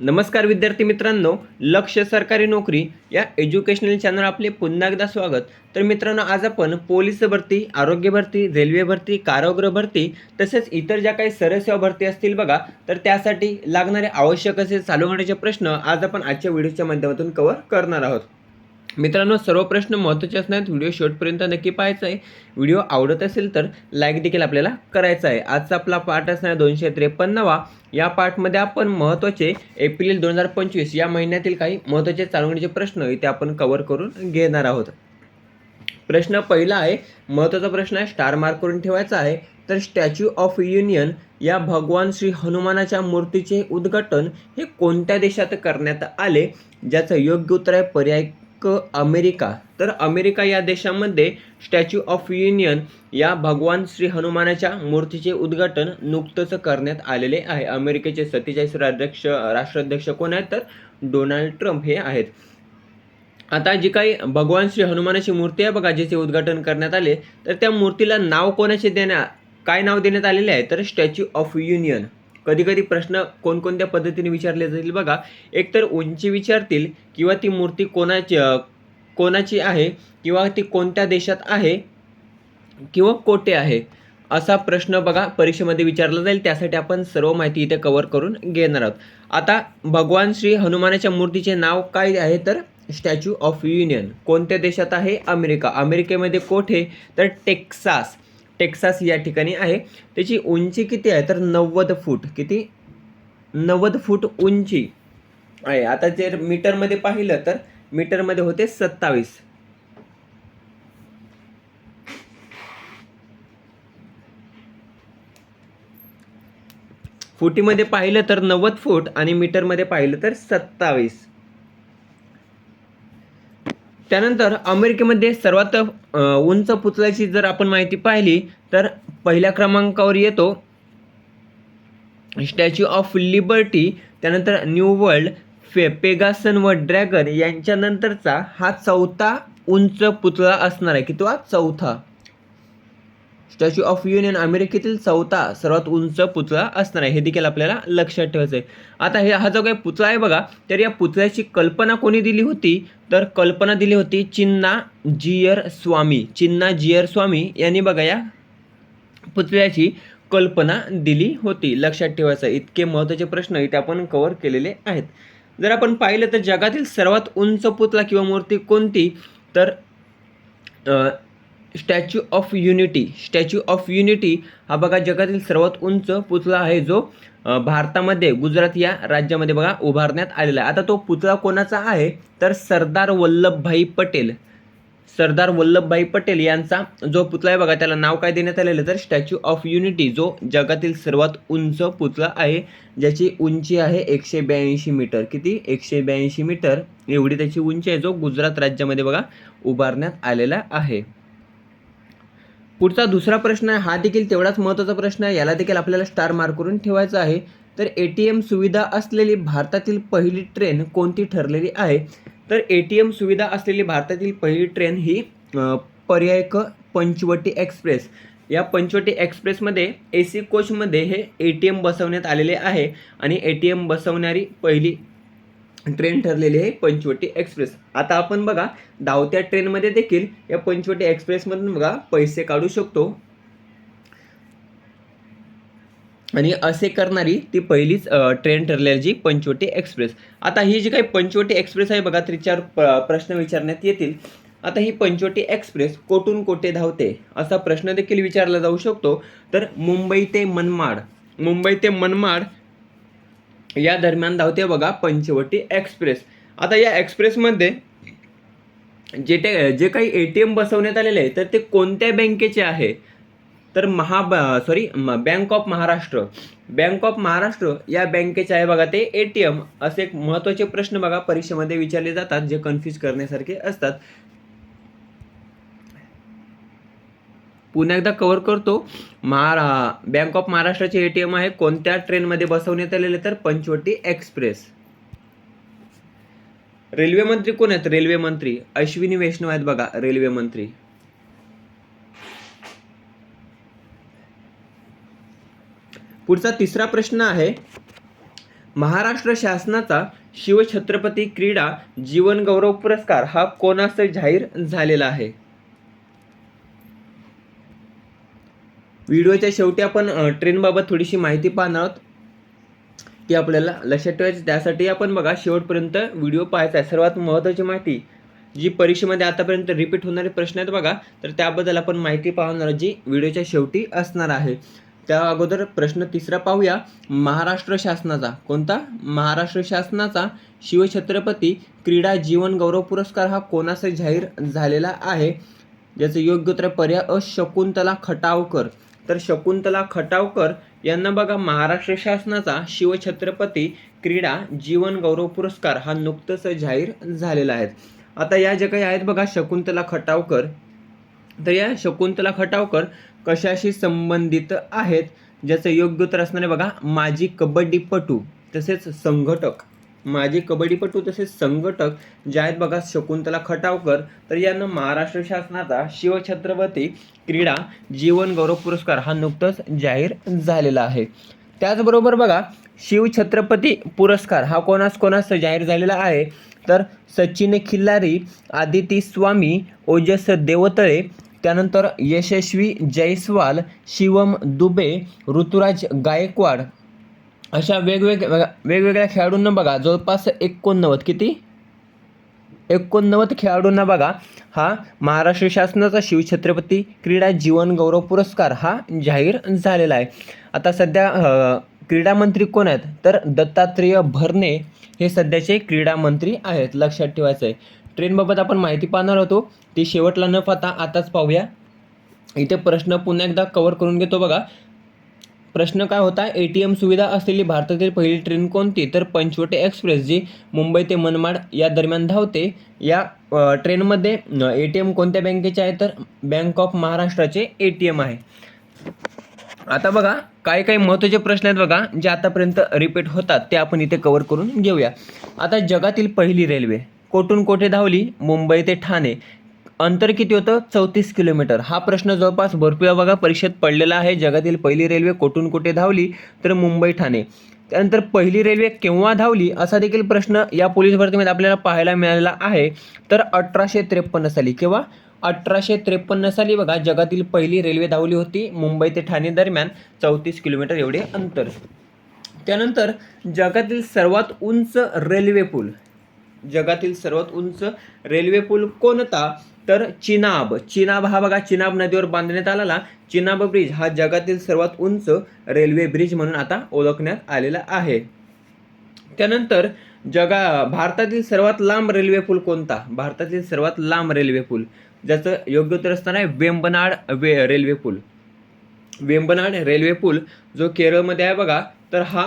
नमस्कार विद्यार्थी मित्रांनो लक्ष सरकारी नोकरी या एज्युकेशनल चॅनल आपले पुन्हा एकदा स्वागत. तर मित्रांनो आज आपण पोलीस भरती आरोग्य भरती रेल्वे भरती कारागृह भरती तसेच इतर ज्या काही सरसेवा भरती असतील बघा तर त्यासाठी लागणारे आवश्यक असे चालू होण्याचे प्रश्न आज आपण आजच्या व्हिडिओच्या माध्यमातून कव्हर करणार आहोत. मित्रांनो सर्व प्रश्न महत्त्वाचे असणार आहेत. व्हिडिओ शेवटपर्यंत नक्की पाहायचा आहे. व्हिडिओ आवडत असेल तर लाईक देखील आपल्याला करायचा आहे. आजचा आपला पाठ असणार आहे दोनशे त्रेपन्नवा. या पाठमध्ये आपण महत्त्वाचे एप्रिल दोन हजार पंचवीस या महिन्यातील काही महत्त्वाचे चालवणीचे प्रश्न इथे आपण कव्हर करून घेणार आहोत. प्रश्न पहिला आहे महत्त्वाचा प्रश्न आहे स्टार मार्क करून ठेवायचा आहे. तर स्टॅच्यू ऑफ युनियन या भगवान श्री हनुमानाच्या मूर्तीचे उद्घाटन हे कोणत्या देशात करण्यात आले? ज्याचं योग्य उत्तर आहे पर्याय अमेरिका. तर अमेरिका या देशामध्ये स्टॅच्यू ऑफ युनियन या भगवान श्री हनुमानाच्या मूर्तीचे उद्घाटन नुकतंच करण्यात आलेले आहे. अमेरिकेचे सत्तेचाळीस राष्ट्राध्यक्ष राष्ट्राध्यक्ष कोण आहेत? तर डोनाल्ड ट्रम्प हे आहेत. आता जी काही भगवान श्री हनुमानाची मूर्ती आहे बघा ज्याचे उद्घाटन करण्यात आले तर त्या मूर्तीला नाव कोणाचे देण्या काय नाव देण्यात आलेले आहे? तर स्टॅच्यू ऑफ युनियन कधीकधी प्रश्न कोणकोणत्या पद्धतीने विचारले जातील? बघा एकतर उंची विचारतील किंवा ती मूर्ती कोणाची कोणाची आहे किंवा ती कोणत्या देशात आहे किंवा कोठे आहे? असा प्रश्न बघा परीक्षेमध्ये विचारला जाईल. त्यासाठी आपण सर्व माहिती इथे कव्हर करून घेणार आहोत. आता भगवान श्री हनुमानाच्या मूर्तीचे नाव काय आहे? तर स्टॅच्यू ऑफ युनियन कोणत्या देशात आहे? अमेरिका. अमेरिकेमध्ये कोठे? तर टेक्सास टेक्सास या ठिकाणी आहे. त्याची उंची किती आहे? तर नव्वद फूट. किती? नव्वद फूट उंची आहे. आता जर मीटरमध्ये पाहिलं तर मीटरमध्ये होते सत्तावीस. फुटीमध्ये पाहिलं तर नव्वद फूट आणि मीटरमध्ये पाहिलं तर सत्तावीस. त्यानंतर अमेरिकेमध्ये सर्वात उंच पुतळ्याची जर आपण माहिती पाहिली तर पहिल्या क्रमांकावर येतो. स्टॅच्यू ऑफ लिबर्टी त्यानंतर न्यू वर्ल्ड फे पेगासन व ड्रॅगन यांच्यानंतरचा हा चौथा उंच पुतळा असणार आहे. कितवा चौथा. स्टॅच्यू ऑफ युनियन अमेरिकेतील चौथा सर्वात उंच पुतळा असणार आहे. हे देखील आपल्याला लक्षात ठेवायचं आहे आता हे हा जो काही पुतळा आहे बघा तर या पुतळ्याची कल्पना कोणी दिली होती? तर कल्पना दिली होती चिन्ना जियर स्वामी. चिन्ना जियर स्वामी यांनी बघा या पुतळ्याची कल्पना दिली होती. लक्षात ठेवायचं इतके महत्त्वाचे प्रश्न इथे आपण कव्हर केलेले आहेत. जर आपण पाहिलं तर जगातील सर्वात उंच पुतळा किंवा मूर्ती कोणती? तर statue of unity. Statue of unity हा बघा जगातील सर्वात उंच पुतळा आहे जो भारतामध्ये गुजरात या राज्यामध्ये बघा उभारण्यात आलेला आहे. आता तो पुतळा कोणाचा आहे? तर सरदार वल्लभभाई पटेल. सरदार वल्लभभाई पटेल यांचा जो पुतळा आहे बघा त्याला नाव काय देण्यात आलेलं तर स्टॅच्यू ऑफ युनिटी जो जगातील सर्वात उंच पुतळा आहे ज्याची उंची आहे एकशे ब्याऐंशी मीटर. किती? एकशे ब्याऐंशी मीटर. एवढी त्याची उंची आहे जो गुजरात राज्यामध्ये बघा उभारण्यात आलेला आहे. पुढचा दुसरा प्रश्न आहे हा देखील तेवढाच महत्त्वाचा प्रश्न आहे याला देखील आपल्याला स्टार मार्क करून ठेवायचा आहे. तर ए टी एम सुविधा असलेली भारतातील पहिली ट्रेन कोणती ठरलेली आहे? तर ए टी एम सुविधा असलेली भारतातील पहिली ट्रेन ही पर्याय क पंचवटी एक्सप्रेस. या पंचवटी एक्सप्रेसमध्ये ए सी कोचमध्ये हे ए टी एम बसवण्यात आलेले आहे आणि ए टी एम बसवणारी पहिली ट्रेन ठरलेली आहे पंचवटी एक्सप्रेस. आता आपण बघा धावत्या ट्रेनमध्ये देखील या पंचवटी एक्सप्रेसमधून बघा पैसे काढू शकतो. आणि असे करणारी ती पहिलीच ट्रेन ठरलेली जी पंचवटी एक्सप्रेस. आता ही जी काही पंचवटी एक्सप्रेस आहे बघा त्रिचार प्रश्न विचारण्यात येतील. आता ही पंचवटी एक्सप्रेस कोठून कोठे धावते असा प्रश्न देखील विचारला जाऊ शकतो. तर मुंबई ते मनमाड. मुंबई ते मनमाड या दरम्यान धावते बघा पंचवटी एक्सप्रेस. आता या एक्सप्रेसमध्ये जे ते जे काही ए टी एम बसवण्यात आलेले आहे तर ते कोणत्या बँकेचे आहे? तर महा sorry bank of Maharashtra bank of Maharashtra या बँकेचे आहे बघा ते ए टी एम. असे एक महत्त्वाचे प्रश्न बघा परीक्षेमध्ये विचारले जातात जे कन्फ्यूज करण्यासारखे असतात. पुन्हा एकदा कव्हर करतो. महारा बँक ऑफ महाराष्ट्राचे ए टी एम आहे. कोणत्या ट्रेनमध्ये बसवण्यात आलेले तर पंचवटी एक्सप्रेस रेल्वे मंत्री कोण आहेत? रेल्वे मंत्री. अश्विनी वैष्णव आहेत बघा. रेल्वे मंत्री. पुढचा तिसरा प्रश्न आहे. महाराष्ट्र शासनाचा शिवछत्रपती क्रीडा जीवनगौरव पुरस्कार हा कोणास जाहीर झालेला आहे? व्हिडिओच्या शेवटी आपण ट्रेनबाबत थोडीशी माहिती पाहणार आहोत. ती आपल्याला लक्षात ठेवायची त्यासाठी आपण बघा शेवटपर्यंत व्हिडिओ पाहायचा आहे. सर्वात महत्त्वाची माहिती जी परीक्षेमध्ये आतापर्यंत रिपीट होणारे प्रश्न आहेत बघा तर त्याबद्दल आपण माहिती पाहणार जी व्हिडिओच्या शेवटी असणार आहे. त्या अगोदर प्रश्न तिसरा पाहूया. महाराष्ट्र शासनाचा कोणता? महाराष्ट्र शासनाचा शिवछत्रपती क्रीडा जीवन गौरव पुरस्कार हा कोणाचा जाहीर झालेला आहे? ज्याचं योग्य उत्तर पर्याय अ. शकुंतला खटावकर. तर शकुंतला खटावकर यांना बघा महाराष्ट्र शासनाचा शिवछत्रपती क्रीडा जीवन गौरव पुरस्कार हा नुकतंच जाहीर झालेला आहे. आता या ज्या काही आहेत बघा शकुंतला खटावकर तर या शकुंतला खटावकर कशाशी संबंधित आहेत? ज्याचं योग्य उत्तर असणारे बघा माजी कबड्डीपटू तसेच संघटक. माजी कबड्डीपटू तसेच संघटक जे आहेत बघा शकुंतला खटावकर तर यांना महाराष्ट्र शासनाचा शिवछत्रपती क्रीडा जीवन गौरव पुरस्कार हा नुकताच जाहीर झालेला आहे. त्याचबरोबर बघा शिवछत्रपती पुरस्कार हा कोणास कोणास जाहीर झालेला आहे? तर सचिन खिल्लारी आदिती स्वामी ओजस देवतळे त्यानंतर यशस्वी जयस्वाल शिवम दुबे ऋतुराज गायकवाड अशा वेगवेगळ्या वेगवेगळ्या खेळाडूंना बघा जवळपास एकोणनव्वद किती? एकोणनव्वद खेळाडूंना बघा हा महाराष्ट्र शासनाचा शिवछत्रपती क्रीडा जीवन गौरव पुरस्कार हा जाहीर झालेला आहे. आता सध्या क्रीडामंत्री क्रीडा मंत्री कोण आहेत? तर दत्तात्रेय भरणे हे सध्याचे क्रीडा मंत्री आहेत लक्षात ठेवायचं आहे ट्रेनबाबत आपण माहिती पाहणार होतो ती शेवटला न पाहता आताच पाहूया. इथे प्रश्न पुन्हा एकदा कव्हर करून घेतो बघा. प्रश्न काय होता? ए टी एम सुविधा असलेली भारतातील पहिली ट्रेन कोणती? तर पंचवटे एक्सप्रेस जी मुंबई ते मनमाड या दरम्यान धावते या ट्रेनमध्ये ए टी एम कोणत्या बँकेचे आहे? तर बँक ऑफ महाराष्ट्राचे ए टी एम आहे. आता बघा काही काही महत्त्वाचे प्रश्न आहेत बघा जे आतापर्यंत रिपीट होतात ते आपण इथे कव्हर करून घेऊया. आता जगातील पहिली रेल्वे कोठून कोठे धावली? मुंबई ते ठाणे. अंतर किती होतं? चौतीस किलोमीटर. हा प्रश्न जवळपास भरपूर बघा परीक्षेत पडलेला आहे. जगातील पहिली रेल्वे कोठून कुठे धावली? तर मुंबई ठाणे. त्यानंतर पहिली रेल्वे केव्हा धावली? असा देखील प्रश्न या पोलीस भरतीमध्ये आपल्याला पाहायला मिळालेला आहे. तर अठराशे त्रेपन्न साली किंवा अठराशे त्रेपन्न साली बघा जगातील पहिली रेल्वे धावली होती मुंबई ते ठाणे दरम्यान. चौतीस किलोमीटर एवढे अंतर. त्यानंतर जगातील सर्वात उंच रेल्वे पूल. जगातील सर्वात उंच रेल्वे पूल कोणता? तर चिनाब. चिनाब हा बघा चिनाब नदीवर बांधण्यात आलेला. चिनाब ब्रिज हा जगातील सर्वात उंच रेल्वे ब्रिज म्हणून आता ओळखण्यात आलेला आहे. त्यानंतर जगा भारतातील सर्वात लांब रेल्वे पूल कोणता? भारतातील सर्वात लांब रेल्वे पूल ज्याचं योग्य उत्तर असणार आहे वेंबनाड वे रेल्वे पूल. वेंबनाड रेल्वे पूल जो केरळमध्ये आहे बघा तर हा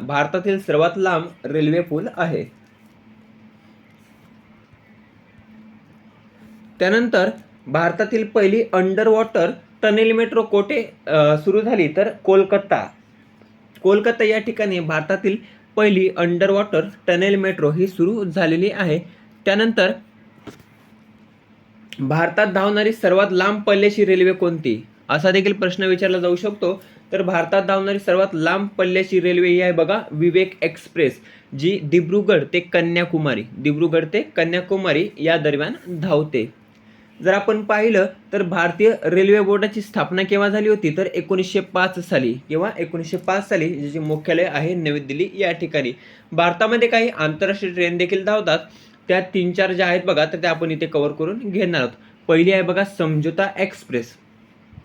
भारतातील सर्वात लांब रेल्वे पूल आहे. त्यानंतर भारतातील पहिली अंडर वॉटर टनेल मेट्रो कोठे सुरू झाली तर कोलकाता. कोलकाता या ठिकाणी भारतातील पहिली अंडर वॉटर टनेल मेट्रो ही सुरू झालेली आहे. त्यानंतर भारतात धावणारी सर्वात लांब पल्ल्याची रेल्वे कोणती? असा देखील प्रश्न विचारला जाऊ शकतो. तर भारतात धावणारी सर्वात लांब पल्ल्याची रेल्वे ही आहे बघा विवेक एक्सप्रेस जी दिब्रुगड ते कन्याकुमारी. दिब्रुगड ते कन्याकुमारी या दरम्यान धावते. जर आपण पाहिलं तर भारतीय रेल्वे बोर्डाची स्थापना केव्हा झाली होती? तर एकोणीसशे पाच साली किंवा एकोणीसशे पाच साली ज्याचे मुख्यालय आहे नवी दिल्ली या ठिकाणी. भारतामध्ये काही आंतरराष्ट्रीय ट्रेन देखील धावतात. त्या तीन चार ज्या आहेत बघा तर त्या आपण इथे कव्हर करून घेणार आहोत. पहिली आहे बघा समझोता एक्सप्रेस.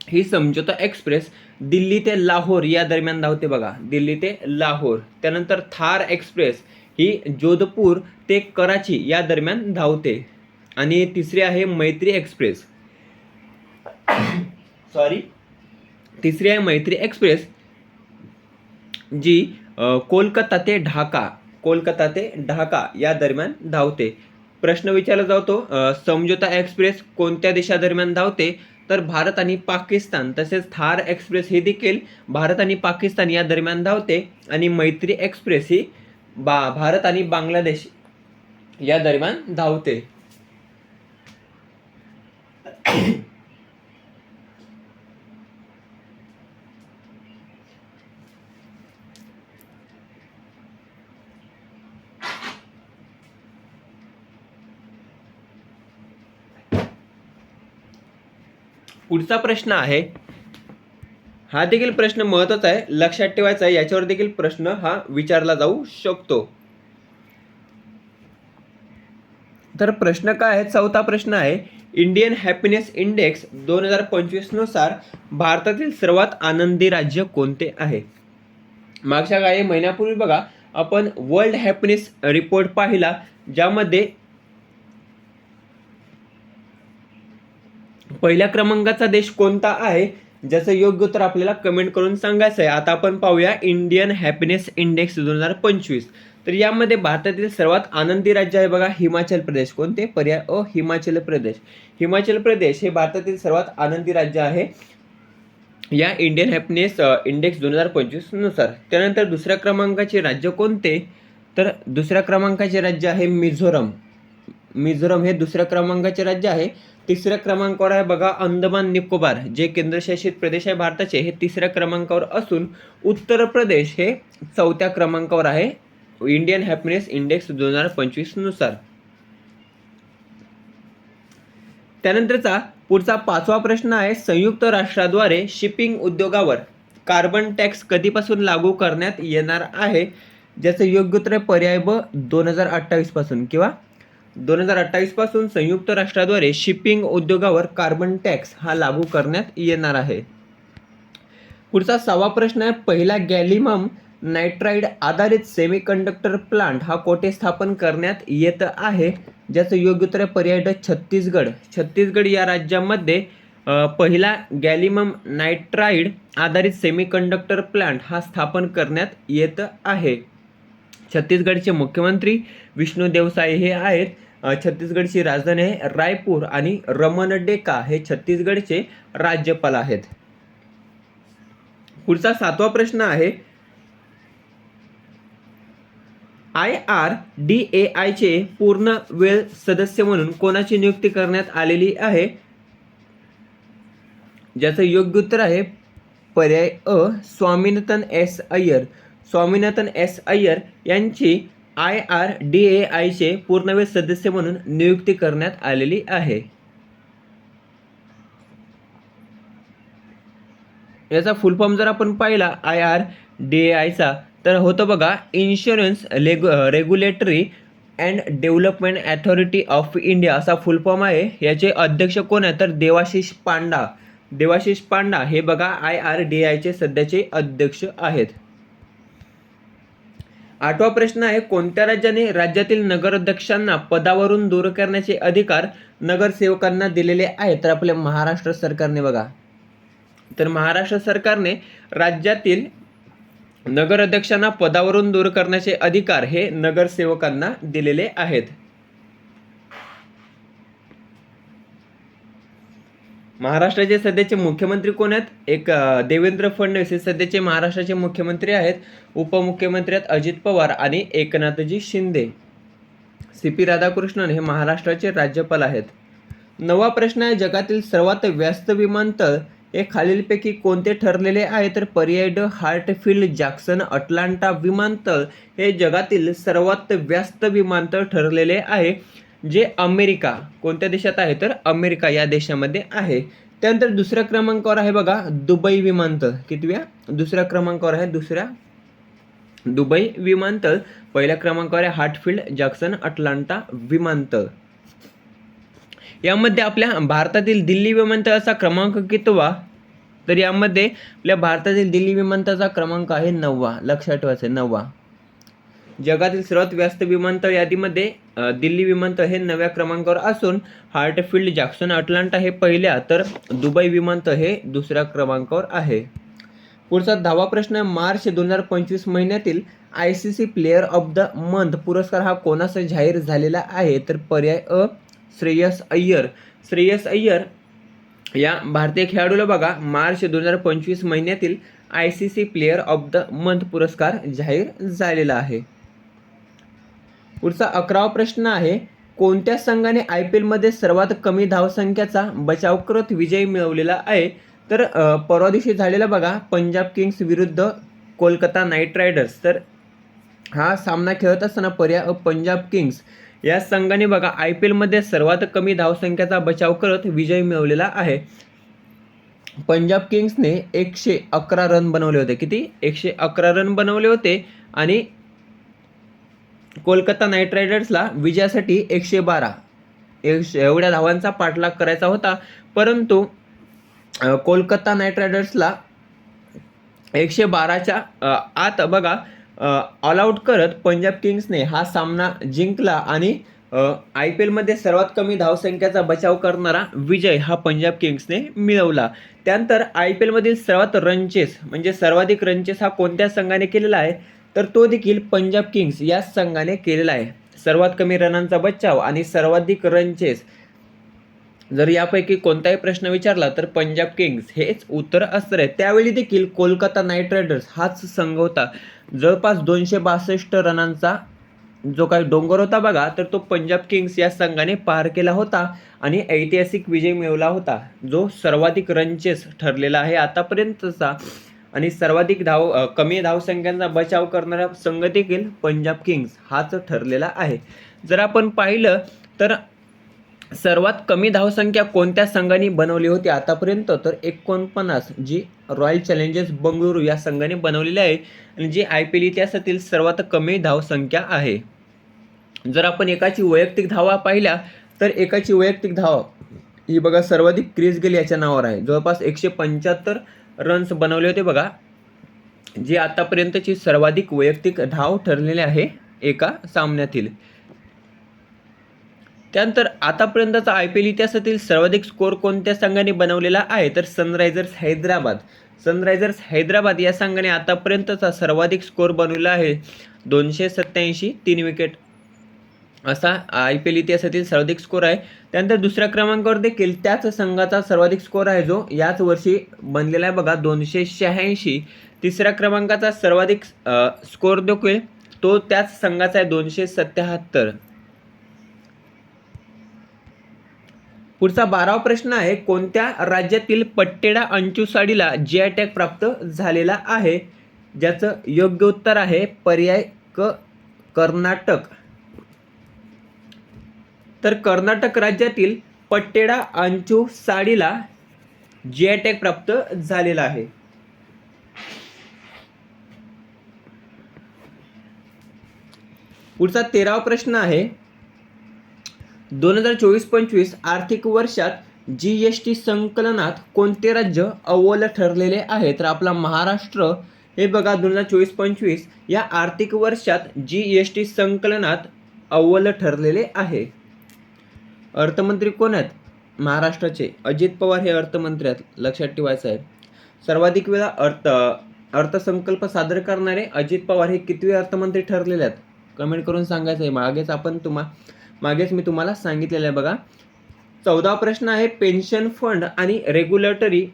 ही समझोता एक्सप्रेस दिल्ली ते लाहोर या दरम्यान धावते बघा. दिल्ली ते लाहोर. त्यानंतर थार एक्सप्रेस ही जोधपूर ते कराची या दरम्यान धावते. आणि तिसरी आहे मैत्री एक्सप्रेस. सॉरी तिसरी आहे मैत्री एक्सप्रेस जी कोलकाता ते ढाका कोलकाता ते ढाका या दरम्यान धावते. प्रश्न विचारला जातो समझोता एक्सप्रेस कोणत्या देशादरम्यान धावते? तर भारत आणि पाकिस्तान तसेच थार एक्सप्रेस ही देखील भारत आणि पाकिस्तान या दरम्यान धावते आणि मैत्री एक्सप्रेस ही बा भारत आणि बांगलादेश या दरम्यान धावते. पुढचा प्रश्न आहे. हा देखील प्रश्न महत्त्वाचा आहे. लक्षात ठेवायचा आहे. याच्यावर देखील प्रश्न हा विचारला जाऊ शकतो. तर प्रश्न काय आहे? चौथा प्रश्न आहे. इंडियन हॅपीनेस इंडेक्स दोन हजार पंचवीसनुसार भारतातील सर्वात आनंदी राज्य कोणते आहे? मागच्या काही महिन्यापूर्वी बघा आपण वर्ल्ड हॅपीनेस रिपोर्ट पाहिला ज्यामध्ये पहिल्या क्रमांकाचा देश कोणता आहे? ज्याचं योग्य उत्तर आपल्याला कमेंट करून सांगायचं आहे. आता आपण पाहूया इंडियन हॅपीनेस इंडेक्स दोन हजार पंचवीस. तर यामध्ये भारतातील सर्वात आनंदी राज्य आहे बघा हिमाचल प्रदेश. कोणते? पर्याय अ हिमाचल प्रदेश. हिमाचल प्रदेश हे भारतातील सर्वात आनंदी राज्य आहे. या इंडियन हॅपनेस इंडेक्स दोन हजार पंचवीसनुसार. त्यानंतर दुसऱ्या क्रमांकाचे राज्य कोणते? तर दुसऱ्या क्रमांकाचे राज्य आहे मिझोरम. मिझोरम हे दुसऱ्या क्रमांकाचे राज्य आहे. तिसऱ्या क्रमांकावर आहे बघा अंदमान निकोबार जे केंद्रशासित प्रदेश आहे भारताचे. हे तिसऱ्या क्रमांकावर असून उत्तर प्रदेश हे चौथ्या क्रमांकावर आहे. इंडियन हॅपीनेस इंडेक्स दोन हजार पंचवीसनुसार. त्यानंतरचा पुढचा पाचवा प्रश्न आहे संयुक्त राष्ट्राद्वारे शिपिंग उद्योगावर कार्बन टॅक्स कधीपासून लागू करण्यात येणार आहे? ज्याचं योग्य उत्तर पर्याय ब दोन हजार अठ्ठावीसपासून किंवा दोन हजार अठ्ठावीसपासून संयुक्त राष्ट्राद्वारे शिपिंग उद्योगावर कार्बन टॅक्स हा लागू करण्यात येणार आहे. पुढचा सहावा प्रश्न आहे पहिला गॅलिमम नायट्राईड आधारित सेमीकंडक्टर प्लांट हा कोठे स्थापन करण्यात येत आहे ज्याचं योग्य उत्तर पर्याय ड छत्तीसगड. छत्तीसगड या राज्यामध्ये पहिला गॅलिमम नायट्राईड आधारित सेमीकंडक्टर प्लांट हा स्थापन करण्यात येत आहे. छत्तीसगडचे मुख्यमंत्री विष्णू देवसाई हे आहेत. छत्तीसगडची राजधानी आहे रायपूर आणि रमन डेका हे छत्तीसगडचे राज्यपाल आहेत. पुढचा सातवा प्रश्न आहे आय आर डी ए आयचे पूर्ण वेळ सदस्य म्हणून कोणाची नियुक्ती करण्यात आलेली आहे? ज्याचं योग्य उत्तर आहे पर्याय अ स्वामीनाथन एस अय्यर. स्वामीनाथन एस अय्यर यांची आय आर डी ए आयचे पूर्णवेळ सदस्य म्हणून नियुक्ती करण्यात आलेली आहे. याचा फुल फॉर्म जर आपण पाहिला आय आर डी ए आयचा तर होतं बघा insurance लेगु regulatory and development authority of India असा फुल फॉर्म आहे. याचे अध्यक्ष कोण आहे तर देवाशिष पांडा. देवाशिष पांडा हे बघा आय आर डी आयचे सध्याचे अध्यक्ष आहेत. आठवा प्रश्न आहे कोणत्या राज्याने राज्यातील नगराध्यक्षांना पदावरून दूर करण्याचे अधिकार नगरसेवकांना दिलेले आहेत? तर आपल्या महाराष्ट्र सरकारने बघा. तर महाराष्ट्र सरकारने राज्यातील नगराध्यक्षांना पदावरून दूर करण्याचे अधिकार हे नगरसेवकांना दिलेले आहेत. महाराष्ट्राचे सध्याचे मुख्यमंत्री कोण आहेत? एक देवेंद्र फडणवीस हे सध्याचे महाराष्ट्राचे मुख्यमंत्री आहेत. उपमुख्यमंत्री आहेत अजित पवार आणि एकनाथजी शिंदे. सी पी राधाकृष्णन हे महाराष्ट्राचे राज्यपाल आहेत. नवा प्रश्न आहे जगातील सर्वात व्यस्त विमानतळ हे खालीलपैकी कोणते ठरलेले आहे तर पर्याय ड हार्टफिल्ड जॅक्सन अटलांटा विमानतळ हे जगातील सर्वात व्यस्त विमानतळ ठरलेले आहे जे अमेरिका कोणत्या देशात आहे तर अमेरिका या देशामध्ये आहे. त्यानंतर दुसऱ्या क्रमांकावर आहे बघा दुबई विमानतळ. कितव्या? दुसऱ्या क्रमांकावर आहे दुसऱ्या. दुबई विमानतळ. पहिल्या क्रमांकावर आहे हार्टफिल्ड जॅक्सन अटलांटा विमानतळ. यामध्ये आपल्या भारतातील दिल्ली विमानतळाचा क्रमांक कितवा? तर यामध्ये आपल्या भारतातील दिल्ली विमानतळाचा क्रमांक आहे नववा. लक्षात ठेवायचं नववा. जगातील सर्वात व्यस्त विमानतळ यादीमध्ये दिल्ली विमानतळ हे नव्या क्रमांकावर असून हार्टफिल्ड जॅक्सन अटलांटा हे पहिल्या तर दुबई विमानतळ हे दुसऱ्या क्रमांकावर आहे. पुढचा दहावा प्रश्न मार्च दोन हजार पंचवीस महिन्यातील I C C player of the month पुरस्कार हा कोणास जाहीर झालेला आहे? तर पर्याय अ श्रेयस अय्यर. श्रेयस अय्यर या भारतीय खेळाडूला बघा मार्च दोन हजार पंचवीस महिन्यातील I C C player of the month पुरस्कार जाहीर झालेला आहे. पुढचा अकरावा प्रश्न आहे कोणत्या संघाने आय पी एलमध्ये सर्वात कमी धावसंख्याचा बचाव करत विजय मिळवलेला आहे? तर परवा दिवशी झालेला बघा पंजाब किंग्स विरुद्ध कोलकाता नाईट रायडर्स. तर हा सामना खेळत असताना पर्याय पंजाब किंग्स या संघाने बघा आय पी एलमध्ये सर्वात कमी धावसंख्याचा बचाव करत विजय मिळवलेला आहे. पंजाब किंग्सने एकशे अकरा रन बनवले होते. किती? एकशे अकरा रन बनवले होते आणि कोलकाता नाईट रायडर्सला विजयासाठी एकशे बारा. एकशे एवढ्या धावांचा पाठलाग करायचा होता. परंतु कोलकाता नाईट रायडर्सला एकशे बाराच्या आत बघा ऑल आऊट करत पंजाब किंग्सने हा सामना जिंकला आणि आय पी एलमध्ये सर्वात कमी धावसंख्याचा बचाव करणारा विजय हा पंजाब किंग्सने मिळवला. त्यानंतर आय पी एलमधील सर्वात रनचेस म्हणजे सर्वाधिक रनचेस हा कोणत्या संघाने केलेला आहे? तर तो देखील पंजाब किंग्स या संघाने केलेला आहे. सर्वात कमी रनांचा बचाव आणि सर्वाधिक रनचेस. जर यापैकी कोणताही प्रश्न विचारला तर पंजाब किंग्स हेच उत्तर असणार आहे. त्यावेळी देखील कोलकाता नाईट रायडर्स हाच संघ होता. जवळपास दोनशे बासष्ट रनांचा जो काही डोंगर होता बघा तर तो पंजाब किंग्स या संघाने पार केला होता आणि ऐतिहासिक विजय मिळवला होता. जो सर्वाधिक रनचेस ठरलेला आहे आतापर्यंतचा. आणि सर्वाधिक धाव कमी धावसंख्यांचा बचाव करणारा संघ देखील पंजाब किंग्स हाच ठरलेला आहे. जर आपण पाहिलं तर सर्वात कमी धावसंख्या कोणत्या संघाने बनवली होती आतापर्यंत? तर एकोणपन्नास जी रॉयल चॅलेंजर्स बंगळुरू या संघाने बनवलेली आहे आणि जी आय पी एल इतिहासातील सर्वात कमी धावसंख्या आहे. जर आपण एकाची वैयक्तिक धावा पाहिल्या तर एकाची वैयक्तिक धावा ही बघा सर्वाधिक क्रीज गेल याच्या नावावर आहे. जवळपास एकशे पंच्याहत्तर रन्स बनवले होते बघा जी आतापर्यंतची सर्वाधिक वैयक्तिक धाव ठरलेली आहे एका सामन्यातील. त्यानंतर आतापर्यंतचा आय पी एल इतिहासातील सर्वाधिक स्कोर कोणत्या संघाने बनवलेला आहे? तर सनरायझर्स हैदराबाद. सनरायझर्स हैदराबाद या संघाने आतापर्यंतचा सर्वाधिक स्कोर बनवला आहे. दोनशे सत्त्याऐंशी तीन विकेट असा आय पी एल इतिहासातील सर्वाधिक स्कोर आहे. त्यानंतर दुसऱ्या क्रमांकावर देखील त्याच संघाचा सर्वाधिक स्कोर आहे जो याच वर्षी बनलेला आहे बघा दोनशे शहाऐंशी. तिसऱ्या क्रमांकाचा सर्वाधिक स्कोअर स्कोर देखील तो त्याच संघाचा आहे दोनशे सत्याहत्तर पुढचा बारावा प्रश्न आहे कोणत्या राज्यातील पट्टेडा अंचुसाडीला जी आय टॅग प्राप्त झालेला आहे? ज्याचं योग्य उत्तर आहे पर्याय क कर्नाटक. तर कर्नाटक राज्यातील पट्टेडा अंचू साडीला जी आय टॅग प्राप्त झालेला आहे. पुढचा तेरावा प्रश्न आहे दोन हजार चोवीस पंचवीस आर्थिक वर्षात जी एस टी संकलनात कोणते राज्य अव्वल ठरलेले आहे तर आपला महाराष्ट्र हे बघा दोन हजार चोवीस पंचवीस या आर्थिक वर्षात जी एस टी संकलनात अव्वल ठरलेले आहे. अर्थमंत्री कोण आहेत? महाराष्ट्राचे अजित पवार हे अर्थमंत्री आहेत लक्षात ठेवायचं आहे. सर्वाधिक वेळा अर्थ अर्थसंकल्प सादर करणारे अजित पवार हे कितवे अर्थमंत्री ठरलेले आहेत? कमेंट करून सांगायचं आहे. मागेच आपण तुम्हा मागेच मी तुम्हाला सांगितलेलं आहे बघा. चौदा प्रश्न आहे पेन्शन फंड आणि रेग्युलेटरी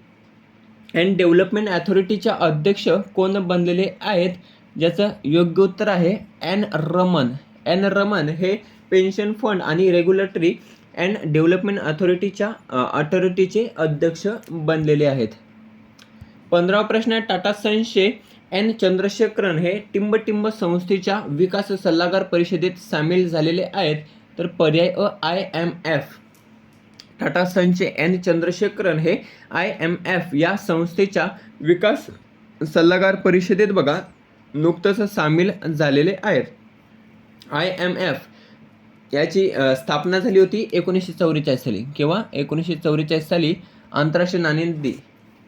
अँड डेव्हलपमेंट अथॉरिटीच्या अध्यक्ष कोण बनलेले आहेत? ज्याचं योग्य उत्तर आहे एन रमन. एन रमन हे पेन्शन फंड आणि रेग्युलेटरी अँड डेव्हलपमेंट अथॉरिटीच्या अथॉरिटीचे अध्यक्ष बनलेले आहेत. पंधरावा प्रश्न आहे टाटा सन्सचे एन. चंद्रशेखरन हे टिंबटिंब संस्थेच्या विकास सल्लागार परिषदेत सामील झालेले आहेत. तर पर्याय अ आय एम एफ टाटा सनचे एन चंद्रशेखरन हे आय एम एफ या संस्थेच्या विकास सल्लागार परिषदेत बघा नुकतंच सामील झालेले आहेत. आय एम एफ याची स्थापना झाली होती एकोणीसशे चौवेचाळीस साली किंवा एकोणीसशे चौवेचाळीस साली आंतरराष्ट्रीय नाणेनिधी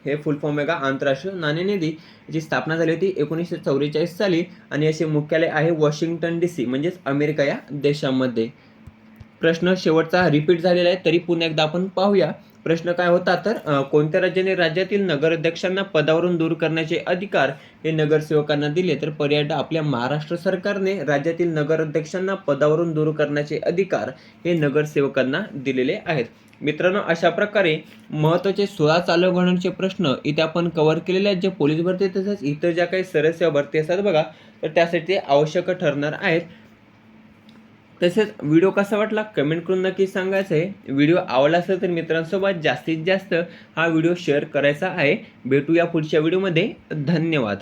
हे फुल फॉर्म आहे का आंतरराष्ट्रीय नाणेनिधी याची स्थापना झाली होती एकोणीसशे चौवेचाळीस साली आणि याचे मुख्यालय आहे वॉशिंग्टन डी सी म्हणजेच अमेरिका या देशामध्ये. प्रश्न शेवटचा रिपीट झालेला आहे तरी पुन्हा एकदा आपण पाहूया. प्रश्न काय होता तर कोणत्या राज्याने राज्यातील नगराध्यक्षांना पदावरून दूर करण्याचे अधिकार हे नगरसेवकांना दिले? तर पर्याय आपल्या महाराष्ट्र सरकारने राज्यातील नगराध्यक्षांना पदावरून दूर करण्याचे अधिकार हे नगरसेवकांना दिलेले आहेत. मित्रांनो अशा प्रकारे महत्त्वाचे सोळा चालू घडामोडीचे प्रश्न इथे आपण कव्हर केलेले आहेत. जे पोलीस भरती तसेच इतर ज्या काही सरसेवा भरती असतात बघा तर त्यासाठी ते आवश्यक ठरणार आहेत. तसेच व्हिडिओ कसा वाटला कमेंट करून नक्की सांगायचं आहे व्हिडिओ आवडला असेल तर मित्रांसोबत जास्तीत जास्त हा व्हिडिओ शेअर करायचा आहे. भेटूया पुढच्या व्हिडिओमध्ये धन्यवाद.